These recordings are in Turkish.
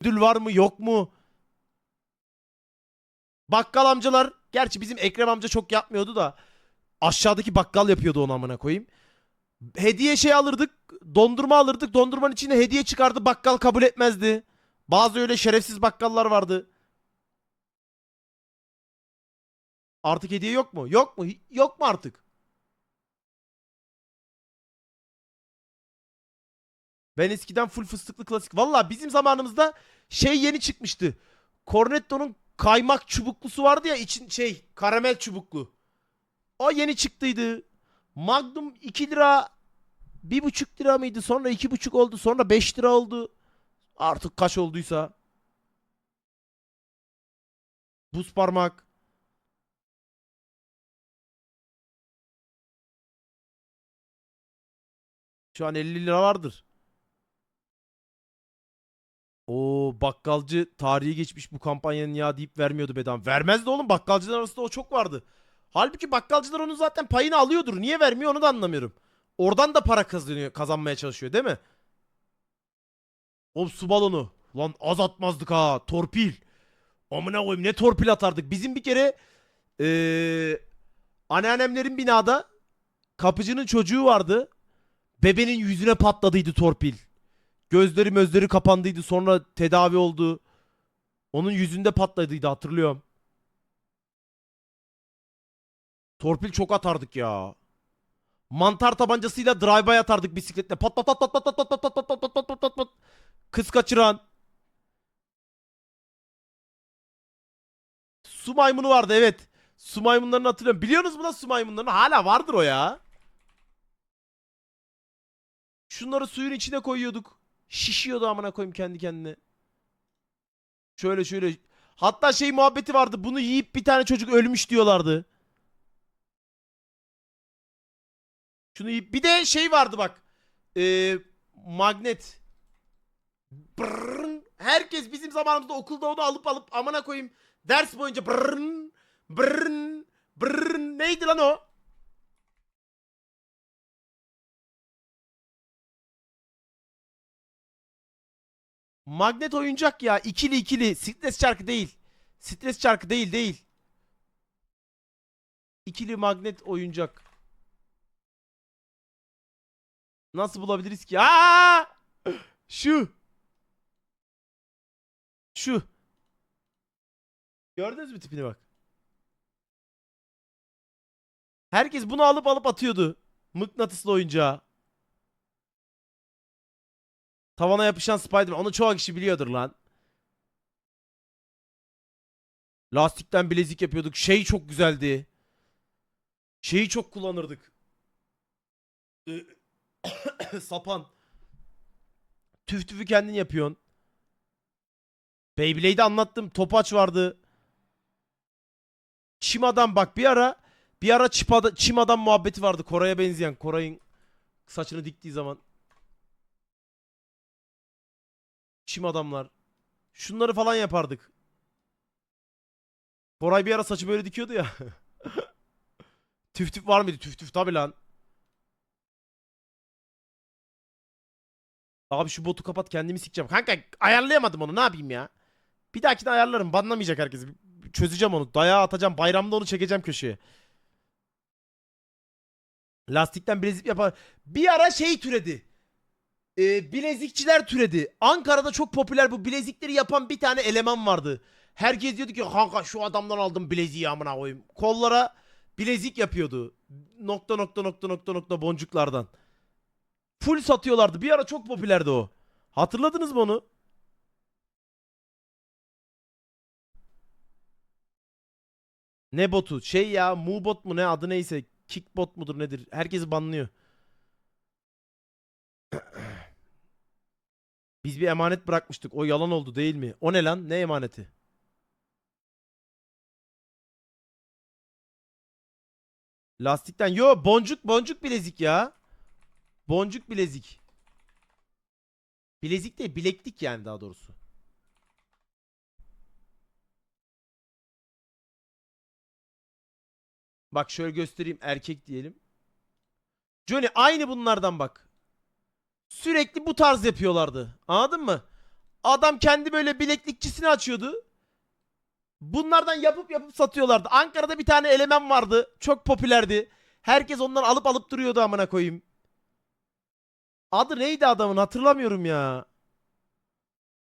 ödül var mı yok mu? Bakkal amcalar gerçi bizim Ekrem amca çok yapmıyordu da aşağıdaki bakkal yapıyordu onu amına koyayım. Hediye şey alırdık, dondurma alırdık. Dondurmanın içine hediye çıkardı, bakkal kabul etmezdi. Bazı öyle şerefsiz bakkallar vardı. Artık hediye yok mu? Yok mu? Yok mu artık? Ben eskiden full fıstıklı klasik. Valla bizim zamanımızda şey yeni çıkmıştı. Cornetto'nun kaymak çubuklusu vardı ya için şey karamel çubuklu. O yeni çıktıydı. Magnum 2 lira 1,5 lira mıydı? Sonra 2,5 oldu. Sonra 5 lira oldu. Artık kaç olduysa. Buz parmak. Şu an 50 lira vardır. O bakkalcı tarihi geçmiş bu kampanyanın ya deyip vermiyordu bedava. Vermezdi oğlum bakkalcılar arasında o çok vardı. Halbuki bakkalcılar onun zaten payını alıyordur. Niye vermiyor onu da anlamıyorum. Oradan da para kazanıyor, kazanmaya çalışıyor değil mi? Oğlum su balonu. Lan az atmazdık ha. Torpil. Amına koyayım ne torpil atardık. Bizim bir kere eee anneannemlerin binada kapıcının çocuğu vardı. Bebenin yüzüne patladıydı torpil. Gözleri mözleri kapandıydı sonra tedavi oldu. Onun yüzünde patladıydı hatırlıyorum. Torpil çok atardık ya. Mantar tabancasıyla drive-by atardık bisikletle. Pat pat pat pat pat pat pat pat pat pat pat pat pat pat pat. Kız kaçıran. Su maymunu vardı evet. Su maymunlarını hatırlıyorum. Biliyorsunuz mu lan su maymunlarını? Hala vardır o ya. Şunları suyun içine koyuyorduk. Şişiyordu amına koyayım kendi kendine. Şöyle şöyle. Hatta şey muhabbeti vardı. Bunu yiyip bir tane çocuk ölmüş diyorlardı. Şunu yiyip bir de şey vardı bak. Ee, magnet. Brrrn. Herkes bizim zamanımızda okulda onu alıp alıp amına koyayım. Ders boyunca brrrn, brrrn, brrrn. Neydi lan o? Magnet oyuncak ya. ikili ikili. Stres çarkı değil. Stres çarkı değil değil. İkili magnet oyuncak. Nasıl bulabiliriz ki? Aa! Şu. Şu. Gördünüz mü tipine bak. Herkes bunu alıp alıp atıyordu. Mıknatıslı oyuncağı. Tavana yapışan Spider-Man. Onu çoğu kişi biliyordur lan. Lastikten bilezik yapıyorduk. Şey çok güzeldi. Şeyi çok kullanırdık. Ee, Sapan. Tüf tüfü kendin yapıyorsun. Beyblade'i anlattım. Topaç vardı. Çim adam bak bir ara bir ara çip çim adam muhabbeti vardı. Koray'a benzeyen. Koray'ın saçını diktiği zaman. Çim adamlar. Şunları falan yapardık. Koray bir ara saçı böyle dikiyordu ya. tüf tüf var mıydı? Tüf tüf tabi lan. Abi şu botu kapat kendimi sikeceğim. Kanka ayarlayamadım onu ne yapayım ya. Bir dahakine ayarlarım. Banlamayacak herkes. Çözeceğim onu. Dayağı atacağım. Bayramda onu çekeceğim köşeye. Lastikten bilezik yapar. Bir ara şey türedi. Ee, bilezikçiler türedi. Ankara'da çok popüler bu bilezikleri yapan bir tane eleman vardı. Herkes diyordu ki kanka şu adamdan aldım bileziği amına koyayım. Kollara bilezik yapıyordu. Nokta nokta nokta nokta nokta boncuklardan. Full satıyorlardı. Bir ara çok popülerdi o. Hatırladınız mı onu? Ne botu? Şey ya Mubot mu ne adı neyse. Kickbot mudur nedir? Herkesi banlıyor. Biz bir emanet bırakmıştık. O yalan oldu değil mi? O ne lan? Ne emaneti? Lastikten. Yo boncuk boncuk bilezik ya. Boncuk bilezik. Bilezik değil bileklik yani daha doğrusu. Bak şöyle göstereyim erkek diyelim. Johnny aynı bunlardan bak. Sürekli bu tarz yapıyorlardı. Anladın mı? Adam kendi böyle bileklikçisini açıyordu. Bunlardan yapıp yapıp satıyorlardı. Ankara'da bir tane eleman vardı. Çok popülerdi. Herkes ondan alıp alıp duruyordu amına koyayım. Adı neydi adamın hatırlamıyorum ya.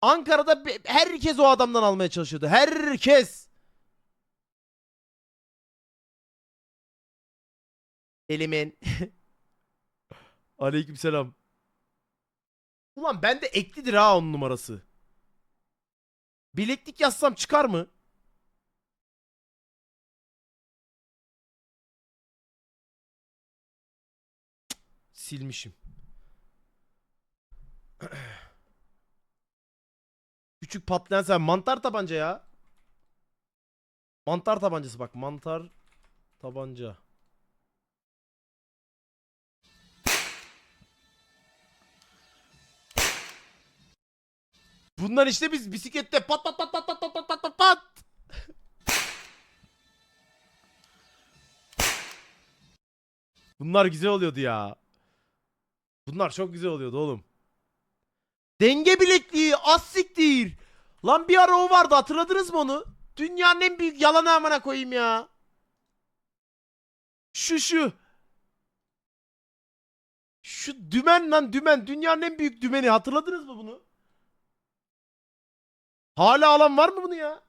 Ankara'da herkes o adamdan almaya çalışıyordu. Herkes. Elimin. Aleykümselam. Ulan bende eklidir ha on numarası. Bileklik yazsam çıkar mı? Silmişim. Küçük patlayan sen mantar tabanca ya. Mantar tabancası bak mantar tabanca. Bunlar işte biz bisiklette pat pat pat pat pat pat pat pat pat pat. Bunlar güzel oluyordu ya. Bunlar çok güzel oluyordu oğlum. Denge bilekliği az siktir. Lan bir ara o vardı hatırladınız mı onu? Dünyanın en büyük yalanı amına koyayım ya. Şu şu. Şu dümen lan dümen. Dünyanın en büyük dümeni hatırladınız mı bunu? Hala alan var mı bunu ya?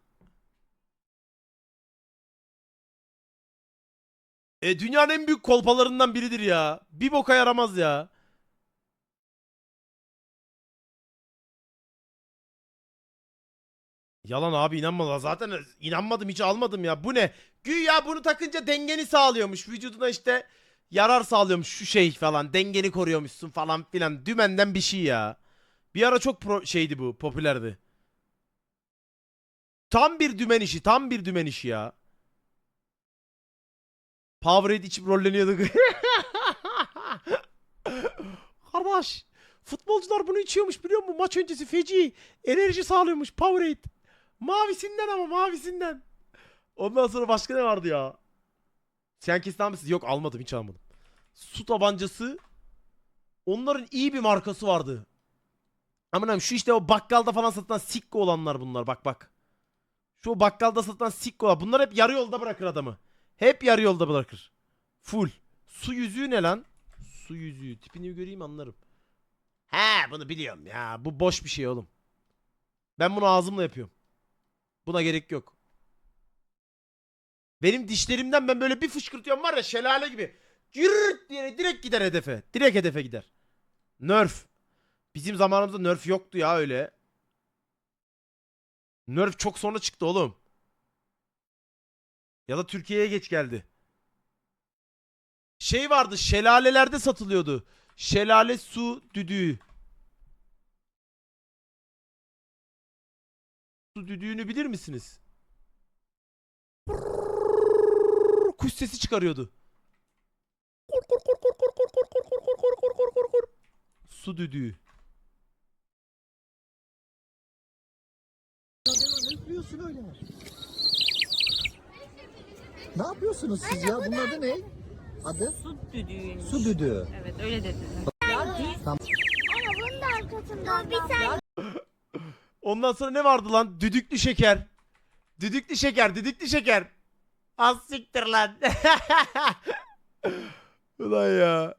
E dünyanın en büyük kolpalarından biridir ya. Bir boka yaramaz ya. Yalan abi inanma zaten inanmadım hiç almadım ya. Bu ne? Güya bunu takınca dengeni sağlıyormuş. Vücuduna işte yarar sağlıyormuş şu şey falan. Dengeni koruyormuşsun falan filan. Dümenden bir şey ya. Bir ara çok pro- şeydi bu popülerdi. Tam bir dümen işi, tam bir dümen işi ya. Powerade içip rolleniyorduk. Kardeş, futbolcular bunu içiyormuş biliyor musun? Maç öncesi feci enerji sağlıyormuş Powerade. Mavisinden ama mavisinden. Ondan sonra başka ne vardı ya? Sen kesin almışsın. Yok almadım hiç almadım. Su tabancası. Onların iyi bir markası vardı. Aman şu işte o bakkalda falan satılan sikko olanlar bunlar bak bak. Şu bakkalda satılan sikkolar. Bunlar hep yarı yolda bırakır adamı. Hep yarı yolda bırakır. Full. Su yüzüğü ne lan? Su yüzüğü. Tipini göreyim anlarım. He bunu biliyorum ya. Bu boş bir şey oğlum. Ben bunu ağzımla yapıyorum. Buna gerek yok. Benim dişlerimden ben böyle bir fışkırtıyorum var ya şelale gibi. Cırırt diye direkt gider hedefe. Direkt hedefe gider. Nerf. Bizim zamanımızda nerf yoktu ya öyle. Nerf çok sonra çıktı oğlum. Ya da Türkiye'ye geç geldi. Şey vardı şelalelerde satılıyordu. Şelale su düdüğü. Su düdüğünü bilir misiniz? Kuş sesi çıkarıyordu. Su düdüğü. Yapıyorsun öyle? Ne yapıyorsunuz siz ya? Bunun adı ne? Adı? Su düdüğüymüş. Su düdüğü. Evet öyle dediler. Ama bunun da arkasında bir tane Ondan sonra ne vardı lan? Düdüklü şeker. Düdüklü şeker, düdüklü şeker. Az siktir lan. Ulan ya.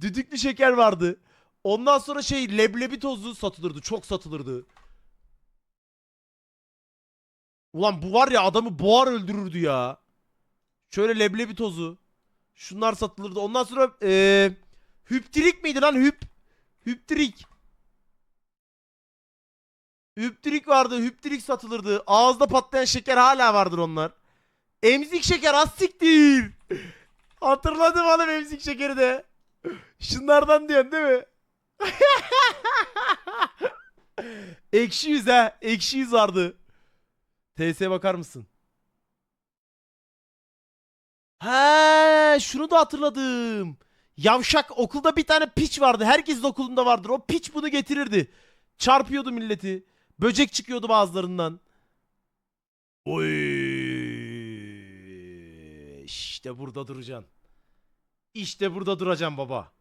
Düdüklü şeker vardı. Ondan sonra şey leblebi tozu satılırdı. Çok satılırdı. Ulan bu var ya adamı boğar öldürürdü ya. Şöyle leblebi tozu. Şunlar satılırdı. Ondan sonra eee hüptirik miydi lan hüp? Hüptirik. Hüptirik vardı. Hüptirik satılırdı. Ağızda patlayan şeker hala vardır onlar. Emzik şeker az siktir. Hatırladım oğlum emzik şekeri de. Şunlardan diyorsun değil mi? Ekşi yüz ha. Ekşi yüz vardı. TS'ye bakar mısın? He, şunu da hatırladım. Yavşak okulda bir tane piç vardı. Herkesin okulunda vardır. O piç bunu getirirdi. Çarpıyordu milleti. Böcek çıkıyordu bazılarından. Oy. İşte burada duracaksın. İşte burada duracaksın baba.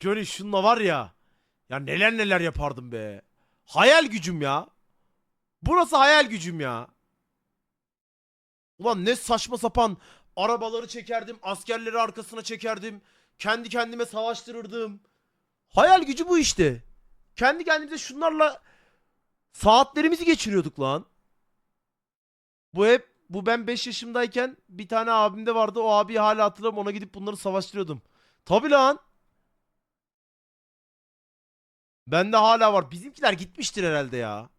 Johnny şunla var ya. Ya neler neler yapardım be. Hayal gücüm ya. Burası hayal gücüm ya. Ulan ne saçma sapan arabaları çekerdim, askerleri arkasına çekerdim. Kendi kendime savaştırırdım. Hayal gücü bu işte. Kendi kendimize şunlarla saatlerimizi geçiriyorduk lan. Bu hep bu ben 5 yaşımdayken bir tane abimde vardı. O abiyi hala hatırlarım. Ona gidip bunları savaştırıyordum. Tabi lan. Bende hala var. Bizimkiler gitmiştir herhalde ya.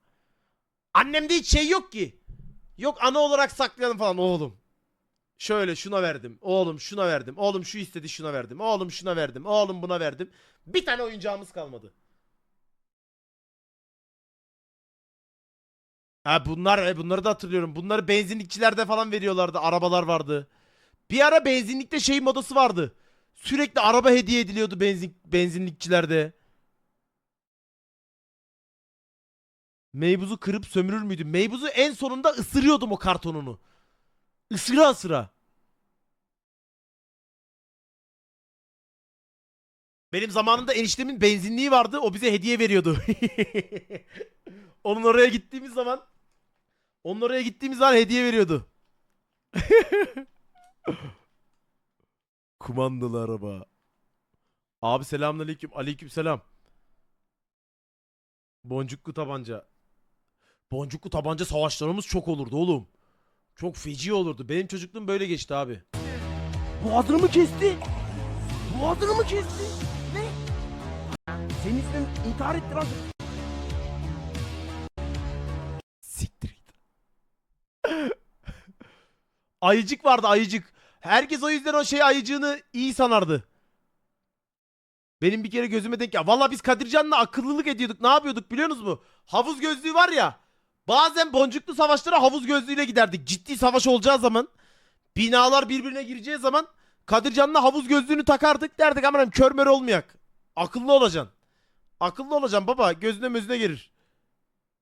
Annemde hiç şey yok ki. Yok ana olarak saklayalım falan oğlum. Şöyle şuna verdim. Oğlum şuna verdim. Oğlum şu istedi şuna verdim. Oğlum şuna verdim. Oğlum buna verdim. Bir tane oyuncağımız kalmadı. Ha bunlar e, bunları da hatırlıyorum. Bunları benzinlikçilerde falan veriyorlardı. Arabalar vardı. Bir ara benzinlikte şey modası vardı. Sürekli araba hediye ediliyordu benzin benzinlikçilerde. Meybuz'u kırıp sömürür müydüm? Meybuz'u en sonunda ısırıyordum o kartonunu. Isıra ısıra. Benim zamanında eniştemin benzinliği vardı. O bize hediye veriyordu. Onun oraya gittiğimiz zaman onun oraya gittiğimiz zaman hediye veriyordu. Kumandalı araba. Abi selamünaleyküm. Aleykümselam. Boncuklu tabanca. Boncuklu tabanca savaşlarımız çok olurdu oğlum. Çok feci olurdu. Benim çocukluğum böyle geçti abi. Boğazını mı kesti? Boğazını mı kesti? Ne? Senin ismin intihar etti lan. Siktir git. ayıcık vardı ayıcık. Herkes o yüzden o şey ayıcığını iyi sanardı. Benim bir kere gözüme denk ya. Valla biz Kadircan'la akıllılık ediyorduk. Ne yapıyorduk biliyor musunuz mu? Havuz gözlüğü var ya. Bazen boncuklu savaşlara havuz gözlüğüyle giderdik. Ciddi savaş olacağı zaman. Binalar birbirine gireceği zaman Kadircan'la havuz gözlüğünü takardık. Derdik aman kör mör olmayak. Akıllı olacaksın. Akıllı olacaksın baba. Gözüne mözüne gelir.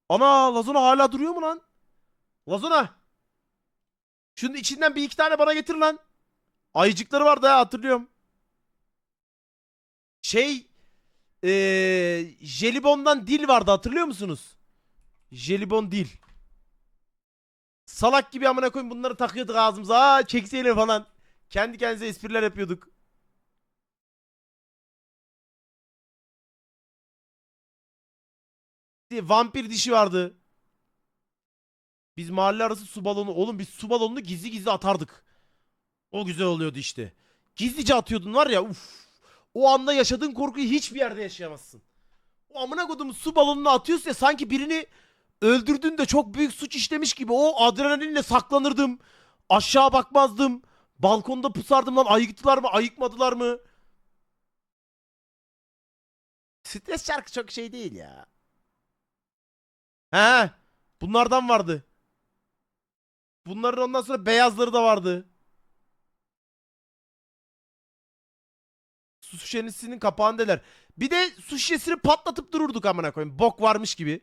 Ana Lazona hala duruyor mu lan? Lazona. Şunun içinden bir iki tane bana getir lan. Ayıcıkları vardı ha hatırlıyorum. Şey eee jelibondan dil vardı hatırlıyor musunuz? Jelibon dil. Salak gibi amına koyayım bunları takıyorduk ağzımıza. Aa çekseyle falan. Kendi kendimize espriler yapıyorduk. Vampir dişi vardı. Biz mahalle arası su balonu. Oğlum biz su balonunu gizli gizli atardık. O güzel oluyordu işte. Gizlice atıyordun var ya uf. O anda yaşadığın korkuyu hiçbir yerde yaşayamazsın. O amına koduğum su balonunu atıyorsun ya sanki birini öldürdün de çok büyük suç işlemiş gibi o adrenalinle saklanırdım. Aşağı bakmazdım. Balkonda pusardım lan ayıktılar mı ayıkmadılar mı? Stres şarkı çok şey değil ya. He bunlardan vardı. Bunların ondan sonra beyazları da vardı. Su şişesinin kapağındalar. Bir de su şişesini patlatıp dururduk amına koyayım. Bok varmış gibi.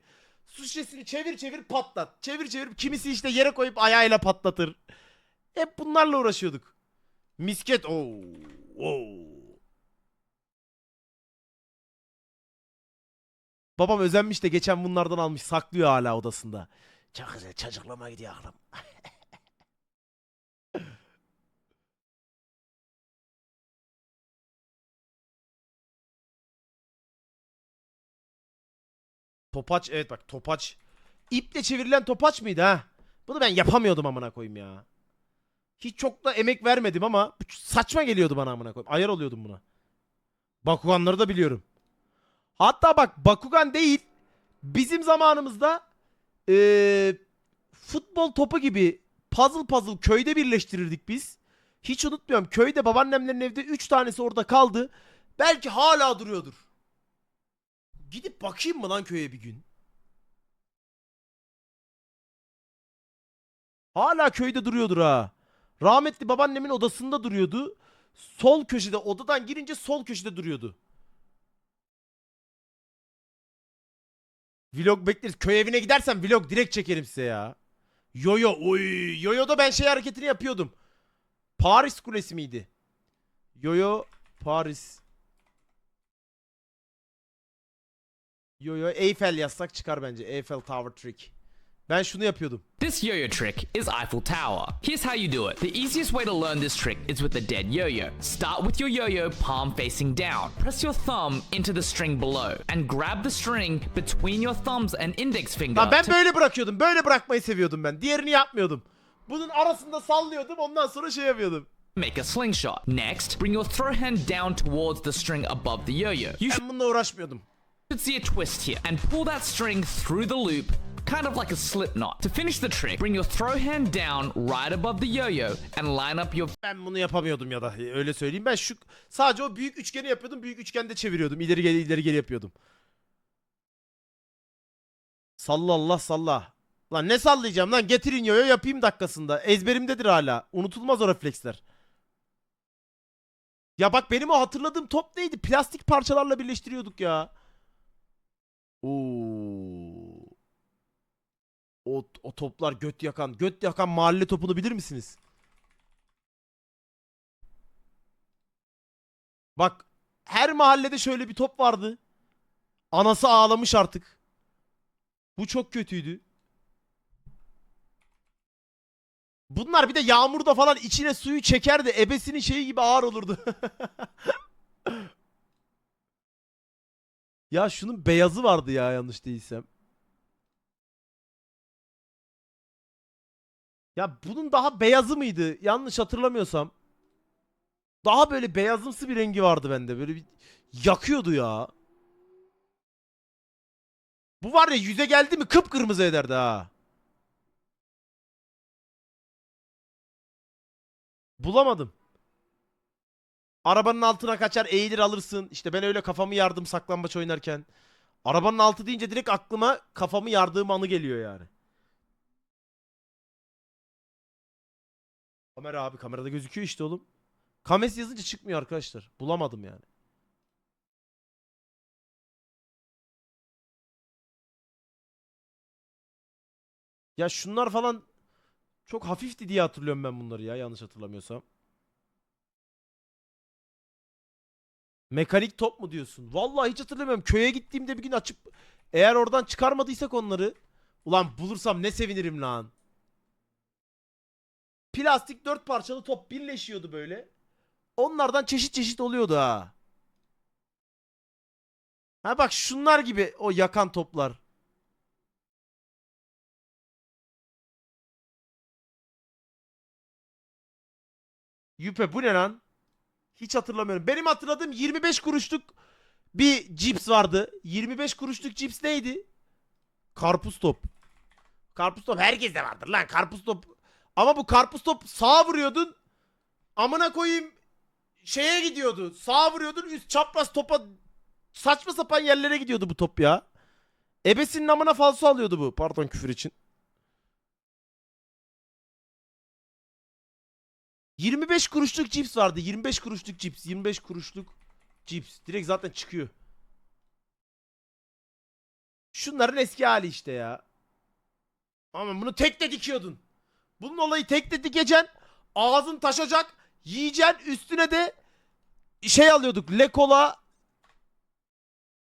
Su şişesini çevir çevir patlat. Çevir çevir kimisi işte yere koyup ayağıyla patlatır. Hep bunlarla uğraşıyorduk. Misket. Oo. Babam özenmiş de geçen bunlardan almış. Saklıyor hala odasında. Çok güzel çocukluğuma gidiyor aklım. Topaç evet bak topaç. İple çevirilen topaç mıydı ha? Bunu ben yapamıyordum amına koyayım ya. Hiç çok da emek vermedim ama saçma geliyordu bana amına koyayım. Ayar oluyordum buna. Bakuganları da biliyorum. Hatta bak Bakugan değil. Bizim zamanımızda eee, futbol topu gibi puzzle puzzle köyde birleştirirdik biz. Hiç unutmuyorum. Köyde babaannemlerin evde 3 tanesi orada kaldı. Belki hala duruyordur. Gidip bakayım mı lan köye bir gün? Hala köyde duruyordur ha. Rahmetli babaannemin odasında duruyordu. Sol köşede odadan girince sol köşede duruyordu. Vlog bekleriz. Köy evine gidersem vlog direkt çekerim size ya. Yoyo. Oy. Yoyo'da ben şey hareketini yapıyordum. Paris Kulesi miydi? Yoyo Paris. Yo yo Eiffel yazsak çıkar bence. Eiffel Tower Trick. Ben şunu yapıyordum. This yo-yo trick is Eiffel Tower. Here's how you do it. The easiest way to learn this trick is with the dead yo-yo. Start with your yo-yo palm facing down. Press your thumb into the string below and grab the string between your thumbs and index finger. Lan ben böyle bırakıyordum. Böyle bırakmayı seviyordum ben. Diğerini yapmıyordum. Bunun arasında sallıyordum. Ondan sonra şey yapıyordum. make a slingshot. Next, bring your throw hand down towards the string above the yo-yo. Ben bununla uğraşmıyordum. Should see a twist here and pull that string through the loop kind of like a slip knot. To finish the trick, bring your throw hand down right above the yo-yo and line up your Ben bunu yapamıyordum ya da öyle söyleyeyim. Ben şu sadece o büyük üçgeni yapıyordum. Büyük üçgende çeviriyordum. İleri geri ileri geri yapıyordum. Salla Allah salla. Lan ne sallayacağım lan getirin yoyo yapayım dakikasında. Ezberimdedir hala. Unutulmaz o refleksler. Ya bak benim o hatırladığım top neydi? Plastik parçalarla birleştiriyorduk ya. O, o toplar göt yakan. Göt yakan mahalle topunu bilir misiniz? Bak her mahallede şöyle bir top vardı. Anası ağlamış artık. Bu çok kötüydü. Bunlar bir de yağmurda falan içine suyu çekerdi. Ebesinin şeyi gibi ağır olurdu. ya şunun beyazı vardı ya yanlış değilsem. Ya bunun daha beyazı mıydı? Yanlış hatırlamıyorsam. Daha böyle beyazımsı bir rengi vardı bende. Böyle bir yakıyordu ya. Bu var ya yüze geldi mi kıpkırmızı ederdi ha. Bulamadım. Arabanın altına kaçar eğilir alırsın. İşte ben öyle kafamı yardım saklambaç oynarken. Arabanın altı deyince direkt aklıma kafamı yardığım anı geliyor yani. Kamera abi kamerada gözüküyor işte oğlum. Kames yazınca çıkmıyor arkadaşlar. Bulamadım yani. Ya şunlar falan çok hafifti diye hatırlıyorum ben bunları ya yanlış hatırlamıyorsam. Mekanik top mu diyorsun? Vallahi hiç hatırlamıyorum. Köye gittiğimde bir gün açıp eğer oradan çıkarmadıysak onları ulan bulursam ne sevinirim lan. Plastik dört parçalı top birleşiyordu böyle. Onlardan çeşit çeşit oluyordu ha. Ha bak şunlar gibi o yakan toplar. Yüpe bu ne lan? Hiç hatırlamıyorum. Benim hatırladığım 25 kuruşluk bir cips vardı. 25 kuruşluk cips neydi? Karpuz top. Karpuz top herkeste vardır lan karpuz top. Ama bu karpuz top sağa vuruyordun. Amına koyayım şeye gidiyordu. Sağa vuruyordun üst çapraz topa saçma sapan yerlere gidiyordu bu top ya. Ebesinin amına falso alıyordu bu. Pardon küfür için. 25 kuruşluk cips vardı. 25 kuruşluk cips. 25 kuruşluk cips. Direkt zaten çıkıyor. Şunların eski hali işte ya. Ama bunu tekte dikiyordun. Bunun olayı tekte dikeceksin. Ağzın taşacak. Yiyeceksin. Üstüne de şey alıyorduk. Lekola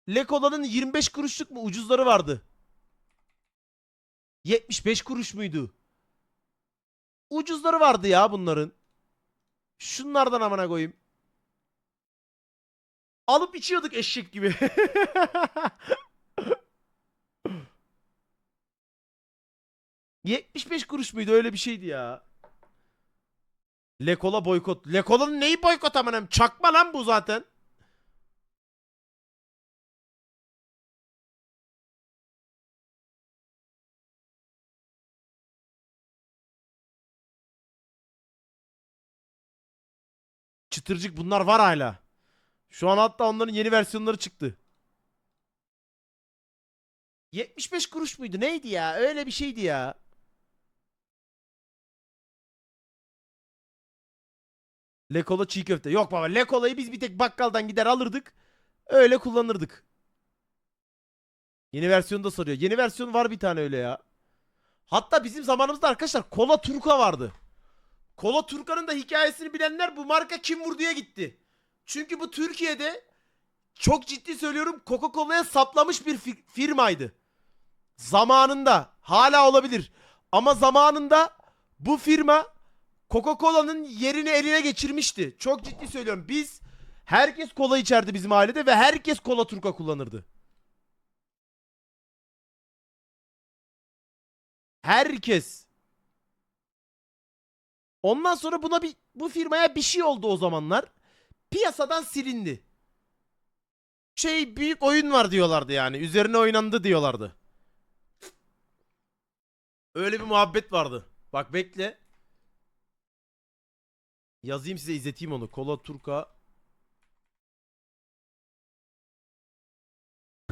Lekola'nın 25 kuruşluk mu ucuzları vardı. 75 kuruş muydu? Ucuzları vardı ya bunların. Şunlardan amına koyayım. Alıp içiyorduk eşek gibi. ...75 kuruş muydu öyle bir şeydi ya. Lekola boykot. Lekola'nın neyi boykot amınım? Çakma lan bu zaten. Çıtırcık bunlar var hala. Şu an hatta onların yeni versiyonları çıktı. 75 kuruş muydu? Neydi ya? Öyle bir şeydi ya. Lekola çiğ köfte. Yok baba Lekola'yı biz bir tek bakkaldan gider alırdık. Öyle kullanırdık. Yeni versiyonu da soruyor. Yeni versiyon var bir tane öyle ya. Hatta bizim zamanımızda arkadaşlar Kola Turka vardı. Kola Turka'nın da hikayesini bilenler bu marka kim vurduya gitti. Çünkü bu Türkiye'de çok ciddi söylüyorum Coca-Cola'ya saplamış bir fi- firmaydı. Zamanında hala olabilir. Ama zamanında bu firma Coca-Cola'nın yerini eline geçirmişti. Çok ciddi söylüyorum. Biz herkes kola içerdi bizim ailede ve herkes kola turka kullanırdı. Herkes. Ondan sonra buna bir bu firmaya bir şey oldu o zamanlar. Piyasadan silindi. Şey büyük oyun var diyorlardı yani. Üzerine oynandı diyorlardı. Öyle bir muhabbet vardı. Bak bekle. Yazayım size izleteyim onu. Kola Turka.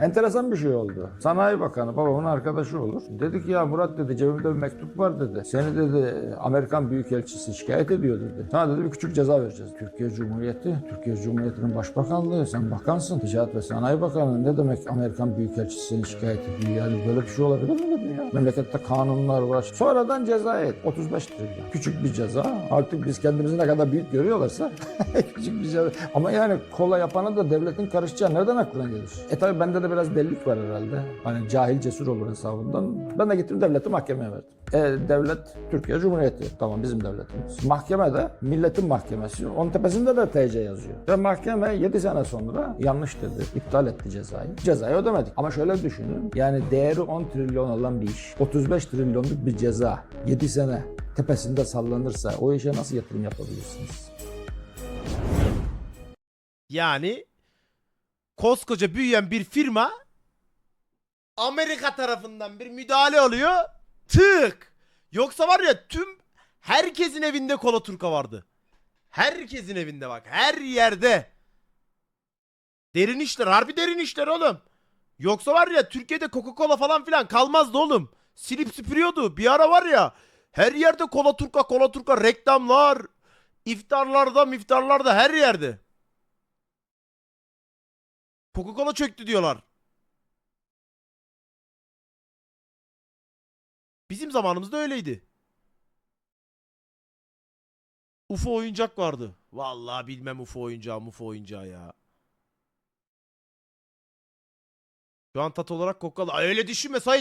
Enteresan bir şey oldu. Sanayi Bakanı babamın arkadaşı olur. Dedi ki ya Murat dedi cebimde bir mektup var dedi. Seni dedi Amerikan Büyükelçisi şikayet ediyor dedi. Sana dedi bir küçük ceza vereceğiz. Türkiye Cumhuriyeti, Türkiye Cumhuriyeti'nin başbakanlığı. Sen bakansın. Ticaret ve Sanayi Bakanı ne demek Amerikan Büyükelçisi seni şikayet ediyor? Yani böyle bir şey olabilir mi dedi ya. Memlekette kanunlar var. Sonradan ceza et. 35 trilyon. Küçük bir ceza. Artık biz kendimizi ne kadar büyük görüyorlarsa küçük bir ceza. Ama yani kola yapana da devletin karışacağı nereden aklına gelir? E tabi bende de biraz delilik var herhalde. Hani cahil cesur olur hesabından. Ben de gittim devleti mahkemeye verdim. E, devlet Türkiye Cumhuriyeti. Tamam bizim devletimiz. Mahkemede milletin mahkemesi. Onun tepesinde de TC yazıyor. Ve mahkeme 7 sene sonra yanlış dedi. İptal etti cezayı. Cezayı ödemedik. Ama şöyle düşünün. Yani değeri 10 trilyon olan bir iş. 35 trilyonluk bir ceza. 7 sene tepesinde sallanırsa o işe nasıl yatırım yapabilirsiniz? Yani koskoca büyüyen bir firma Amerika tarafından bir müdahale oluyor. Tık. Yoksa var ya tüm herkesin evinde kola turka vardı. Herkesin evinde bak. Her yerde. Derin işler. Harbi derin işler oğlum. Yoksa var ya Türkiye'de Coca-Cola falan filan kalmazdı oğlum. Silip süpürüyordu. Bir ara var ya her yerde kola turka kola turka reklamlar. iftarlarda miftarlarda her yerde. Coca-Cola çöktü diyorlar. Bizim zamanımızda öyleydi. UFO oyuncak vardı. Vallahi bilmem UFO oyuncağı, UFO oyuncağı ya. Şu an tat olarak Coca-Cola. Öyle düşünme Sait.